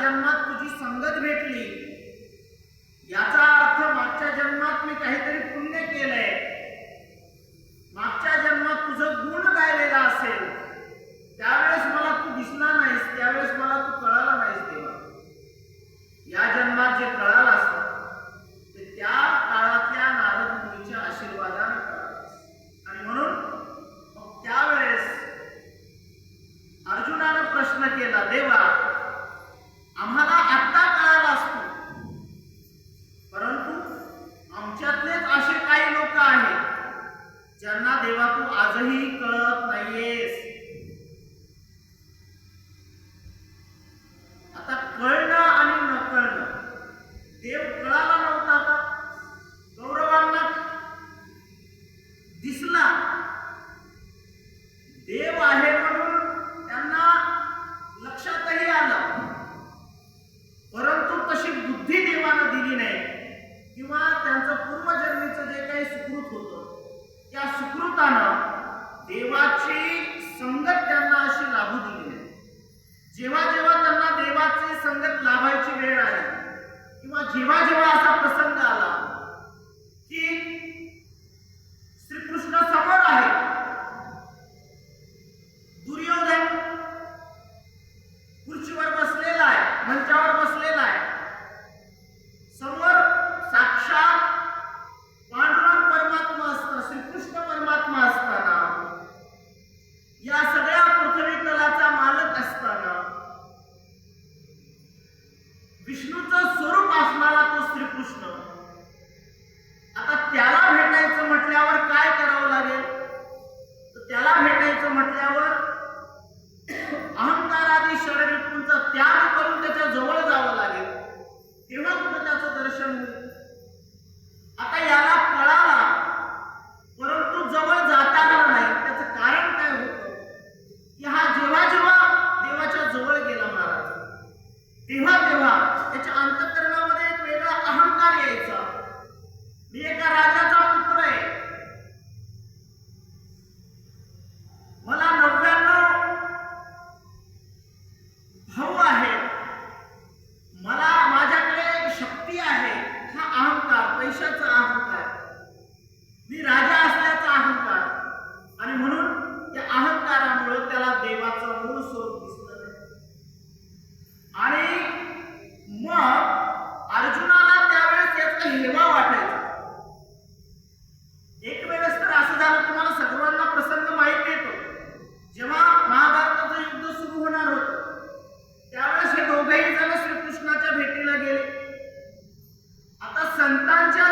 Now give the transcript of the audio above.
जन्मात तुझी संगत भेटली. संगत लाभायची वेळ आली. किंवा जेव्हा जेव्हा असा प्रसंग তার চেয়ে